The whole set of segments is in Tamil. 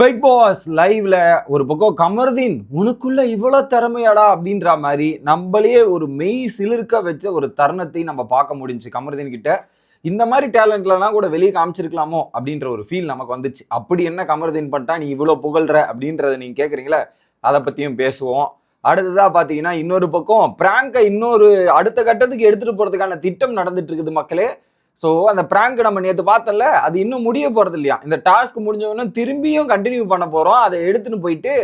பிக் பாஸ் லைவ்ல ஒரு பக்கம் கமர்தீன் உனக்குள்ள இவ்வளோ திறமையாடா? அப்படின்ற மாதிரி நம்மளையே ஒரு மெய் சிலிர்க்க வச்ச ஒரு தருணத்தை நம்ம பார்க்க முடிஞ்சுச்சு கமர்தீன் கிட்ட. இந்த மாதிரி டேலண்ட்லலாம் கூட வெளியே காமிச்சிருக்கலாமோ அப்படின்ற ஒரு ஃபீல் நமக்கு வந்துச்சு. அப்படி என்ன கமர்தீன் பண்ணிட்டா நீ இவ்வளோ புகழ்ற? அப்படின்றத நீங்க கேட்குறீங்களே அதை பற்றியும் பேசுவோம். அடுத்ததாக பார்த்தீங்கன்னா இன்னொரு பக்கம் பிராங்கை இன்னொரு அடுத்த கட்டத்துக்கு எடுத்துகிட்டு போகிறதுக்கான திட்டம் நடந்துட்டு இருக்குது மக்களே. ஸோ அந்த பிராங்க் நம்ம நேற்று பார்த்தல அது இன்னும் முடிய போகிறது இல்லையா? இந்த டாஸ்க் முடிஞ்சவொடனே திரும்பியும் கண்டினியூ பண்ண போகிறோம் அதை எடுத்துன்னு போயிட்டு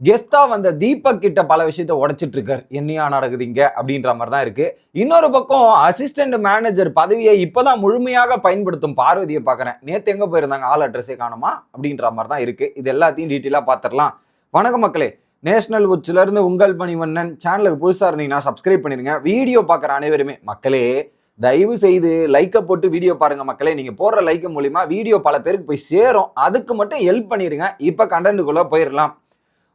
கெஸ்டாக வந்த தீபக் கிட்ட பல விஷயத்த உடைச்சிட்டு இருக்காரு. என்னையா நடக்குதுங்க? அப்படின்ற மாதிரி தான் இருக்கு. இன்னொரு பக்கம் அசிஸ்டன்ட் மேனேஜர் பதவியை இப்பதான் முழுமையாக பயன்படுத்தும் பார்வதியை பார்க்குறேன். நேற்று எங்கே போயிருந்தாங்க? ஆள் அட்ரஸே காணுமா? அப்படின்ற மாதிரி தான் இருக்கு. இது எல்லாத்தையும் டீட்டெயிலாக பார்த்துடலாம். வணக்கம் மக்களே. நேஷனல் உச்சிலேருந்து உங்கள் பணிவண்ணன் சேனலுக்கு புதுசாக இருந்தீங்கன்னா சப்ஸ்கிரைப் பண்ணிடுங்க. வீடியோ பார்க்குற அனைவருமே மக்களே தயவு செய்து லைக்கை போட்டு வீடியோ பாருங்க மக்களே. நீங்க போடுற லைக் மூலியமா வீடியோ பல பேருக்கு போய் சேரும். அதுக்கு மட்டும் ஹெல்ப் பண்ணிருங்க. இப்ப கண்டென்ட்டுக்குள்ள போயிடலாம்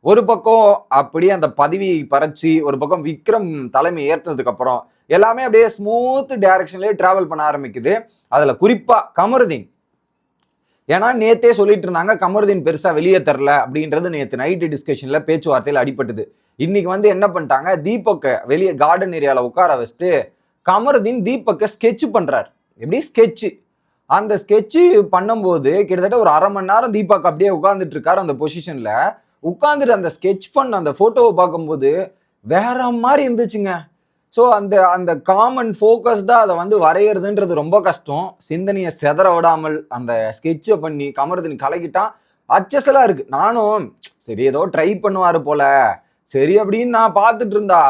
ஒரு பக்கம் அப்படியே அந்த பதவியை பறச்சு ஒரு பக்கம் விக்ரம் தலைமை ஏற்றினதுக்கு அப்புறம் எல்லாமே அப்படியே ஸ்மூத் டைரக்ஷன்லயே டிராவல் பண்ண ஆரம்பிக்குது. அதுல குறிப்பா கமருதீன். ஏன்னா நேத்தே சொல்லிட்டு இருந்தாங்க கமருதீன் பெருசா வெளியே தரல அப்படின்றது நேத்து நைட்டு டிஸ்கஷன்ல பேச்சுவார்த்தையில் அடிபட்டது. இன்னைக்கு வந்து என்ன பண்ணிட்டாங்க தீபக்கை வெளியே கார்டன் ஏரியாவில் உட்கார வச்சுட்டு கமருதீன் தீபக்கை ஸ்கெட்ச் பண்ணுறார் எப்படி? ஸ்கெட்ச் அந்த ஸ்கெட்சு பண்ணும்போது கிட்டத்தட்ட ஒரு அரை மணி நேரம் தீபக் அப்படியே உட்காந்துட்டு இருக்காரு அந்த பொசிஷனில் உட்காந்துட்டு அந்த ஸ்கெட்ச் பண்ண அந்த ஃபோட்டோவை பார்க்கும்போது வேற மாதிரி இருந்துச்சுங்க. ஸோ அந்த அந்த காமன் ஃபோக்கஸ்டாக அதை வந்து வரைகிறதுன்றது ரொம்ப கஷ்டம். சிந்தனையை செதற விடாமல் அந்த ஸ்கெட்சை பண்ணி கமருதீன் கலக்கிட்டான் அச்சசலாக இருக்குது நானும் சரி ஏதோ ட்ரை பண்ணுவார் போல. சரி அப்படின்னு நான் பார்த்துட்டு இருந்தா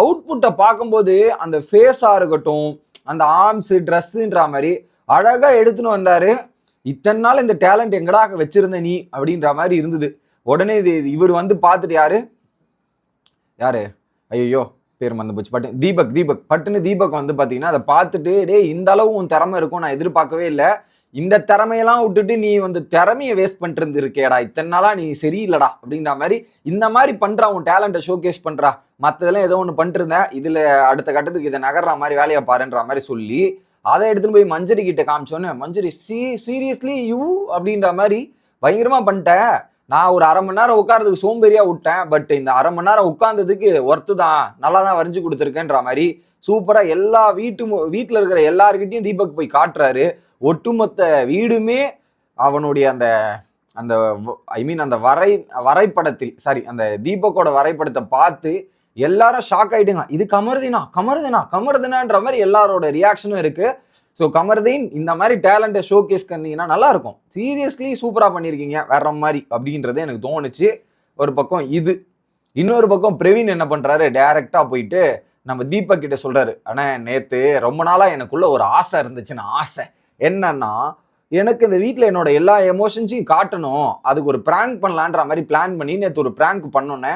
அவுட்புட்டை பார்க்கும்போது அந்த ஃபேஸாக இருக்கட்டும் அந்த ஆர்ம்ஸ் ட்ரெஸ்ஸுன்ற மாதிரி அழகாக எடுத்துன்னு வந்தாரு. இத்தனை நாள் இந்த டேலண்ட் எங்கடா வச்சிருந்த நீ? அப்படின்ற மாதிரி இருந்தது. உடனே இது இவர் வந்து பார்த்துட்டு யாரு? யாரு? ஐயோ பேர் மறந்து போச்சு. பட்டு தீபக் தீபக். பட்டுன்னு தீபக் வந்து பார்த்தீங்கன்னா அதை பார்த்துட்டு டேய் இந்த அளவு உன் திறமை இருக்கும் நான் எதிர்பார்க்கவே இல்லை. இந்த திறமையெல்லாம் விட்டுட்டு நீ வந்து திறமையை வேஸ்ட் பண்ணிட்டு இருந்திருக்கேடா இத்தனை நாளா நீ சரியில்லடா அப்படின்ற மாதிரி இந்த மாதிரி பண்றா உன் டேலண்ட்டை ஷோகேஸ் பண்றா. மற்றதெல்லாம் ஏதோ ஒன்று பண்ணிட்டு இருந்தேன் இதுல அடுத்த கட்டத்துக்கு இதை நகர்ற மாதிரி வேலையை பாருன்ற மாதிரி சொல்லி அதை எடுத்துன்னு போய் மஞ்சரி கிட்ட காமிச்சோன்னே மஞ்சரி சி சீரியஸ்லி யூ அப்படின்ற மாதிரி பயங்கரமா பண்ணிட்டேன் நான் ஒரு அரை மணி நேரம் உட்கார்றதுக்கு சோம்பேறியா விட்டேன் பட் இந்த அரை மணி நேரம் உட்கார்ந்ததுக்கு ஒர்த்து தான். நல்லா தான் வரைஞ்சு கொடுத்துருக்கேன்ற மாதிரி சூப்பரா எல்லா வீட்டு வீட்டில் இருக்கிற எல்லாருக்கிட்டையும் தீபக் போய் காட்டுறாரு. ஒட்டுமொத்த வீடுமே அவனுடைய அந்த அந்த ஐ மீன் அந்த வரை வரைபடத்தில் சாரி அந்த தீபக்கோட வரைபடத்தை பார்த்து எல்லாரும் ஷாக் ஆயிடுங்க. இது கமருதினா கமருதினா கமருதினான்ற மாதிரி எல்லாரோட ரியாக்ஷனும் இருக்குது ஸோ கமர்தீன் இந்த மாதிரி டேலண்ட்டை ஷோ கேஸ் பண்ணீங்கன்னா நல்லா இருக்கும் சீரியஸ்லி சூப்பராக பண்ணியிருக்கீங்க வேற மாதிரி அப்படின்றது எனக்கு தோணுச்சு. ஒரு பக்கம் இது. இன்னொரு பக்கம் பிரவீன் என்ன பண்ணுறாரு டேரெக்டாக போயிட்டு நம்ம தீபக் கிட்ட சொல்கிறாரு ஆனால் நேற்று ரொம்ப நாளாக எனக்குள்ள ஒரு ஆசை இருந்துச்சுன்னு ஆசை. என்னன்னா எனக்கு இந்த வீட்டில் என்னோட எல்லா எமோஷன்ஸையும் காட்டணும். அதுக்கு ஒரு ப்ராங்க் பண்ணலான்ற மாதிரி பிளான் பண்ணி நேற்று ஒரு ப்ராங்க் பண்ணோன்னே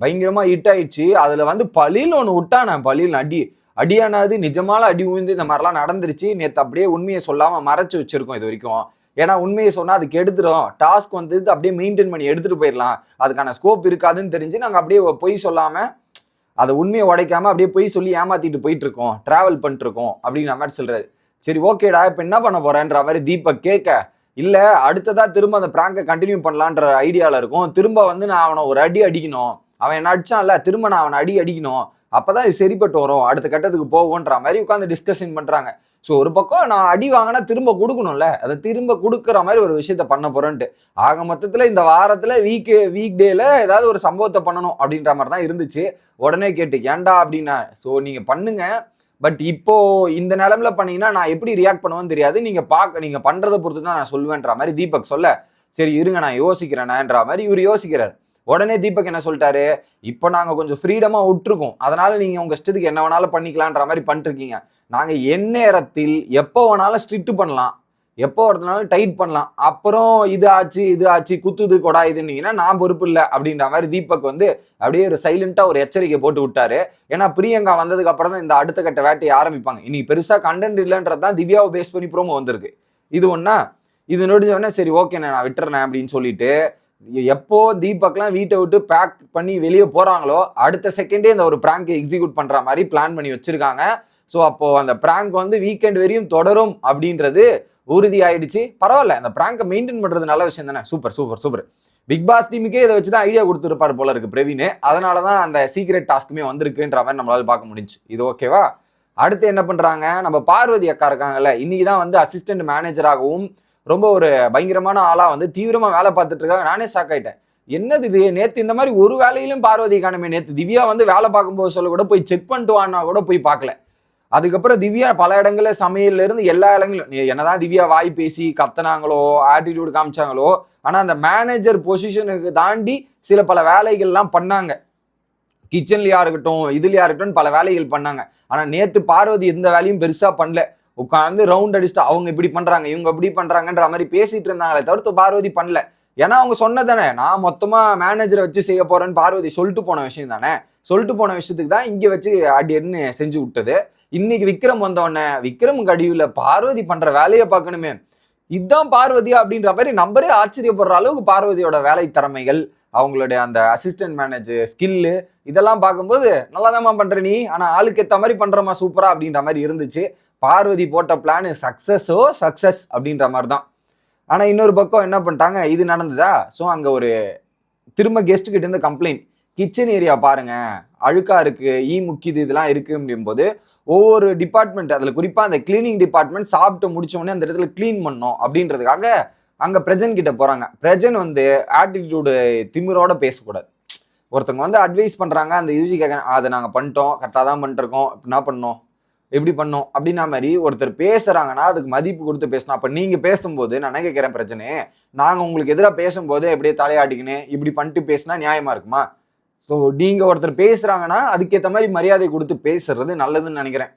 பயங்கரமாக ஹிட் ஆயிடுச்சு. அதில் வந்து பழியில் ஒன்று விட்டானே பழியில் அடி. அடியானது நிஜமான அடி உழுந்து இந்த மாதிரிலாம் நடந்துருச்சு. நேற்று அப்படியே உண்மையை சொல்லாம மறைச்சு வச்சிருக்கோம் இது வரைக்கும். ஏன்னா உண்மையை சொன்னா அதுக்கு எடுத்துரும். டாஸ்க் வந்து அப்படியே மெயின்டைன் பண்ணி எடுத்துட்டு போயிடலாம். அதுக்கான ஸ்கோப் இருக்காதுன்னு தெரிஞ்சு நாங்கள் அப்படியே பொய் சொல்லாம அதை உண்மையை உடைக்காம அப்படியே பொய் சொல்லி ஏமாத்திட்டு போயிட்டு இருக்கோம் டிராவல் பண்ணிட்டு இருக்கோம் அப்படிங்கிற மாதிரி சொல்றாரு. சரி ஓகேடா இப்போ என்ன பண்ண போறேன்ற மாதிரி தீபக் கேட்க இல்ல அடுத்ததா திரும்ப அந்த பிராங்கை கண்டினியூ பண்ணலான்ற ஐடியால இருக்கும். திரும்ப வந்து நான் அவனை ஒரு அடி அடிக்கணும். அவன் என்ன அடிச்சான்ல திரும்ப நான் அவனை அடி அடிக்கணும். அப்பதான் இது சரிப்பட்டு வரும். அடுத்த கட்டத்துக்கு போகும்ன்ற மாதிரி உட்காந்து டிஸ்கஷன் பண்றாங்க. ஸோ ஒரு பக்கம் நான் அடி வாங்கினா திரும்ப கொடுக்கணும்ல. அதை திரும்ப கொடுக்குற மாதிரி ஒரு விஷயத்த பண்ண போறேன்ட்டு. ஆக மொத்தத்தில் இந்த வாரத்தில் வீக் வீக் டேல ஏதாவது ஒரு சம்பவத்தை பண்ணணும் அப்படின்ற மாதிரி தான் இருந்துச்சு. உடனே கேட்டு ஏன்டா அப்படின்னா? ஸோ நீங்க பண்ணுங்க. பட் இப்போ இந்த நிலமில் பண்ணீங்கன்னா நான் எப்படி ரியாக்ட் பண்ணுவேன்னு தெரியாது. நீங்க பார்க்க நீங்க பண்றதை பொறுத்து தான் நான் சொல்லுவேன்ற மாதிரி தீபக் சொல்ல சரி இருங்க நான் யோசிக்கிறேன்ன்ற மாதிரி இவர் யோசிக்கிறார். உடனே தீபக் என்ன சொல்லிட்டாரு? இப்போ நாங்கள் கொஞ்சம் ஃப்ரீடமாக விட்டுருக்கோம். அதனால நீங்கள் உங்கள் இஷ்டத்துக்கு என்ன வேணாலும் பண்ணிக்கலான்ற மாதிரி பண்ணிட்டுருக்கீங்க நாங்கள் எந்நேரத்தில் எப்போ வேணாலும் ஸ்ட்ரிக்ட் பண்ணலாம். எப்போ ஒருத்தனாலும் டைட் பண்ணலாம். அப்புறம் இது ஆச்சு இது ஆச்சு குத்துது கொடா இதுன்னீங்கன்னா நான் பொறுப்பு இல்லை. அப்படின்ற மாதிரி தீபக் வந்து அப்படியே ஒரு சைலண்டாக ஒரு எச்சரிக்கை போட்டு விட்டாரு. ஏன்னா பிரியங்கா வந்ததுக்கு அப்புறம் தான் இந்த அடுத்த கட்ட வேட்டையை ஆரம்பிப்பாங்க. இன்னைக்கு பெருசாக கண்டென்ட் இல்லைன்றது தான் திவ்யாவை பேஸ் பண்ணி ப்ரோமோ வந்திருக்கு. இது ஒன்றா இது நொடிஞ்ச உடனே சரி ஓகேண்ணே நான் விட்டுறேன் அப்படின்னு சொல்லிட்டு எப்போ தீபக்லாம் வீட்டை விட்டு பேக் பண்ணி வெளியே போகிறாங்களோ அடுத்த செகண்டே இந்த ஒரு பிராங்க் எக்ஸிக்யூட் பண்ணுற மாதிரி பிளான் பண்ணி வச்சுருக்காங்க. ஸோ அப்போது அந்த பிராங்க் வந்து வீக்கெண்ட் வரையும் தொடரும் அப்படின்றது உறுதி ஆயிடுச்சு பரவாயில்ல அந்த பிராங்கை மெயின்டைன் பண்ணுறது நல்ல விஷயம் தானே. Super super super big boss டீமுக்கே இதை வச்சு தான் ஐடியா கொடுத்துருப்பாரு போல இருக்கு பிரவீன். அதனால தான் அந்த சீக்ரெட் டாஸ்க்குமே வந்திருக்குன்ற மாதிரி நம்மளால பார்க்க முடிஞ்சு இது ஓகேவா அடுத்து என்ன பண்ணுறாங்க நம்ம பார்வதி அக்கா இருக்காங்கல்ல இன்னைக்கு தான் வந்து அசிஸ்டன்ட் மேனேஜராகவும் ரொம்ப ஒரு பயங்கரமான ஆளாக வந்து தீவிரமாக வேலை பார்த்துட்டு இருக்காங்க. நானே ஷாக் ஆகிட்டேன் என்னது இது? நேற்று இந்த மாதிரி ஒரு வேலையிலும் பார்வதி காணுமே. நேற்று திவ்யா வந்து வேலை பார்க்கும்போது சொல்ல கூட போய் செக் பண்ணிட்டு வானா கூட போய் பார்க்கல. அதுக்கப்புறம் திவ்யா பல இடங்களில் சமையல்ல இருந்து எல்லா இடங்களும் என்னதான் திவ்யா வாய் பேசி கத்துனாங்களோ ஆட்டிடியூட் காமிச்சாங்களோ ஆனால் அந்த மேனேஜர் பொசிஷனுக்கு தாண்டி சில பல வேலைகள்லாம் பண்ணாங்க. கிச்சன்லயா இருக்கட்டும் இதுலயா இருக்கட்டும் பல வேலைகள் பண்ணாங்க. ஆனால் நேற்று பார்வதி எந்த வேலையும் பெருசா பண்ணல. உட்காந்து ரவுண்ட் அடிச்சுட்டு அவங்க இப்படி பண்றாங்க இவங்க இப்படி பண்றாங்கன்ற மாதிரி பேசிட்டு இருந்தாங்களே தவிர்த்து பார்வதி பண்ணல. ஏன்னா அவங்க சொன்னதானே நான் மொத்தமா மேனேஜரை வச்சு செய்ய போறேன்னு பார்வதி சொல்லிட்டு போன விஷயம் தானே? சொல்லிட்டு போன விஷயத்துக்கு தான் இங்க வச்சு அடியன்னு செஞ்சு விட்டது. இன்னைக்கு விக்ரம் வந்தவொடனே விக்ரம் கடிவுல பார்வதி பண்ற வேலையை பார்க்கணுமே. இதுதான் பார்வதியா அப்படின்ற மாதிரி நம்பரே ஆச்சரியப்படுற அளவுக்கு பார்வதியோட வேலை திறமைகள் அவங்களுடைய அந்த அசிஸ்டன்ட் மேனேஜர் ஸ்கில்லு இதெல்லாம் பார்க்கும்போது நல்லாதாம்மா பண்ற நீ ஆனா ஆளுக்கு ஏத்த மாதிரி பண்றமா சூப்பரா அப்படின்ற மாதிரி இருந்துச்சு. பார்வதி போட்ட பிளானு சக்ஸஸோ சக்ஸஸ் அப்படின்ற மாதிரி தான் ஆனால் இன்னொரு பக்கம் என்ன பண்ணிட்டாங்க இது நடந்ததா? ஸோ அங்கே ஒரு திரும்ப கெஸ்ட்டுக்கிட்ட இருந்து கம்ப்ளைண்ட் கிச்சன் ஏரியா பாருங்க அழுக்கா இருக்கு ஈ முக்கியது இதெல்லாம் இருக்கு அப்படிங்கும்போது ஒவ்வொரு டிபார்ட்மெண்ட் அதில் குறிப்பா அந்த கிளீனிங் டிபார்ட்மெண்ட் சாப்பிட்டு முடிச்சோடனே அந்த இடத்துல க்ளீன் பண்ணோம் அப்படின்றதுக்காக அங்க பிரஜன் கிட்ட போறாங்க. பிரஜன் வந்து ஆட்டிடியூடு திமிரோட பேசக்கூடாது. ஒருத்தவங்க வந்து அட்வைஸ் பண்றாங்க அந்த யூஜி கேட்க அதை நாங்கள் பண்ணிட்டோம் கரெக்டாக தான் பண்ணிட்டுருக்கோம் என்ன பண்ணோம் எப்படி பண்ணோம் அப்படின்னா மாதிரி ஒருத்தர் பேசுறாங்கன்னா அதுக்கு மதிப்பு கொடுத்து பேசணும். அப்ப நீங்க பேசும்போது நான் என்ன கேட்கிறேன் பிரச்சனை? நாங்க உங்களுக்கு எதிராக பேசும்போது எப்படியே தலையாட்டிக்கின்னு இப்படி பண்ணிட்டு பேசினா நியாயமா இருக்குமா? ஸோ நீங்க ஒருத்தர் பேசுறாங்கன்னா அதுக்கேற்ற மாதிரி மரியாதை கொடுத்து பேசுறது நல்லதுன்னு நினைக்கிறேன்.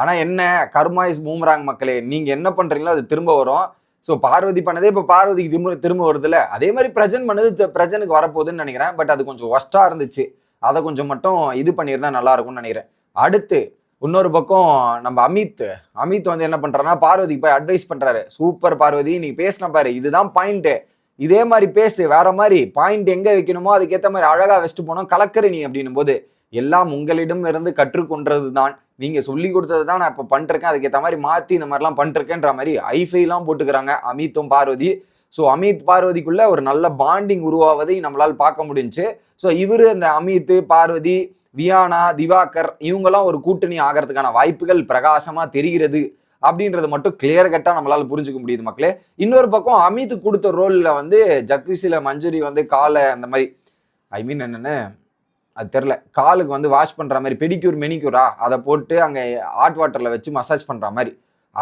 ஆனா என்ன? கர்மா இஸ் பூமராங் மக்களே நீங்க என்ன பண்றீங்களோ அது திரும்ப வரும். ஸோ பார்வதி பண்ணதே இப்போ பார்வதிக்கு திரும்ப திரும்ப வருதுல்ல? அதே மாதிரி பிரஜன் பண்ணது பிரஜனுக்கு வரப்போகுதுன்னு நினைக்கிறேன். பட் அது கொஞ்சம் ஒஸ்டா இருந்துச்சு. அதை கொஞ்சம் மட்டும் இது பண்ணியிருந்தா நல்லா இருக்கும்னு நினைக்கிறேன். அடுத்து இன்னொரு பக்கம் நம்ம அமித் அமித் வந்து என்ன பண்றாருன்னா பார்வதிக்கு போய் அட்வைஸ் பண்றாரு. சூப்பர் பார்வதி நீ பேசின பாரு இதுதான் பாயிண்ட் இதே மாதிரி பேசு வேற மாதிரி பாயிண்ட் எங்க வைக்கணுமோ அதுக்கேற்ற மாதிரி அழகா வச்சுட்டு போனோம் கலக்கற நீ அப்படின்னும் போது எல்லாம் உங்களிடம் இருந்து கற்றுக்கொண்டது தான் நீங்க சொல்லி கொடுத்தது தான் நான் இப்ப பண்ணிருக்கேன் அதுக்கேற்ற மாதிரி மாத்தி இந்த மாதிரிலாம் பண்ணிருக்கேன்ற மாதிரி ஐஃபைலாம் போட்டுக்கிறாங்க அமித்தும் பார்வதி. ஸோ அமித் பார்வதிக்குள்ள ஒரு நல்ல பாண்டிங் உருவாவதை நம்மளால் பார்க்க முடிஞ்சுச்சு ஸோ இவரு அந்த அமித் பார்வதி வியானா திவாகர் இவங்கெல்லாம் ஒரு கூட்டணி ஆகிறதுக்கான வாய்ப்புகள் பிரகாசமாக தெரிகிறது அப்படின்றது மட்டும் கிளியர் கட்டாக நம்மளால் புரிஞ்சுக்க முடியுது மக்களே. இன்னொரு பக்கம் அமித் கொடுத்த ரோலில் வந்து ஜக்விசில மஞ்சுரி வந்து காலை அந்த மாதிரி ஐ மீன் என்னென்னு அது தெரில காலுக்கு வந்து வாஷ் பண்ணுற மாதிரி பெடிக்யூர் மெனிக்யூரா அதை போட்டு அங்கே ஹாட் வாட்டரில் வச்சு மசாஜ் பண்ணுற மாதிரி.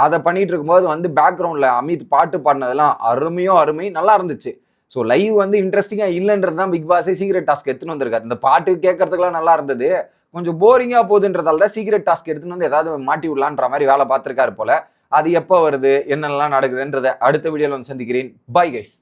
அதை பண்ணிட்டு இருக்கும்போது வந்து பேக்ரவுண்டில் அமித் பாட்டு பாடினதெல்லாம் அருமையோ அருமை. நல்லா இருந்துச்சு. ஸோ லைவ் வந்து இன்ட்ரெஸ்டிங்காக இல்லைன்றது தான் பிக் பாஸே சீக்ரெட் டாஸ்க் எடுத்துன்னு வந்திருக்காரு. இந்த பாட்டு கேட்கறதுக்குலாம் நல்லா இருந்தது. கொஞ்சம் போரிங்காக போகுதுன்றதால தான் சீக்ரெட் டாஸ்க் எடுத்துன்னு வந்து ஏதாவது மாட்டி விடலான்ற மாதிரி வேலை பார்த்துருக்காரு போல. அது எப்போ வருது? என்னெல்லாம் நடக்குதுன்றதை அடுத்த வீடியோவில் வந்து சந்திக்கிறேன். Bye guys